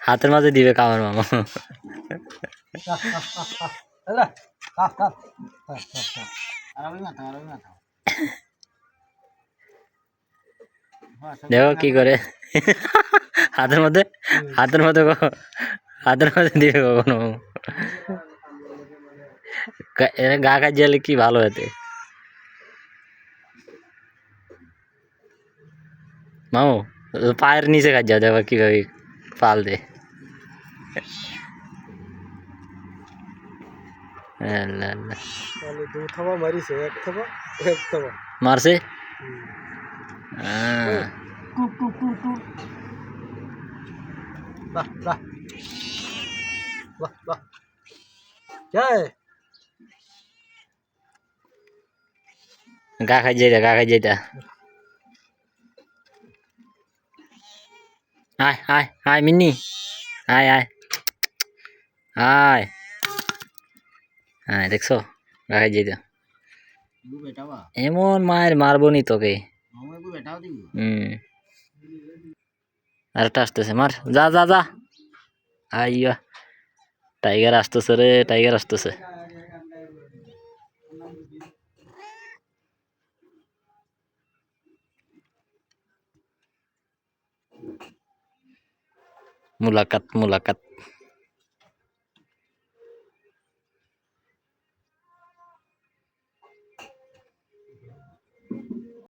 হাতের মাঝে দিবে কামার মামা। দেখো কি করে। হাতের মধ্যে হাতের মধ্যে হাতের মধ্যে দিবে কখনো গা- এরা গা কাজিয়ালে কি ভালো হতে। মামু পায়ের নিচে কাজ যাও দেখো কিভাবে পাল দে আল্লাহ আল্লাহ। তাহলে দু থাবা মারিছে এক থাবা এক থাবা মারছে আহ, টুক টুক টুক টুক বাহ বাহ বাহ বাহ জয় গা খাই যাইতা গা খাই যাইতা আয় আয় আয় মিন্নি আয় আয় আয় আয় দেখছ? গা খাই যাইতা বেটাবা এমন মায়ের মারবো নি তোকে হুম। আরেকটা আসতেছে মার। যা যা যা। আইয়া। টাইগার আসতেছে রে টাইগার আসতেছে। mulakat mulakat.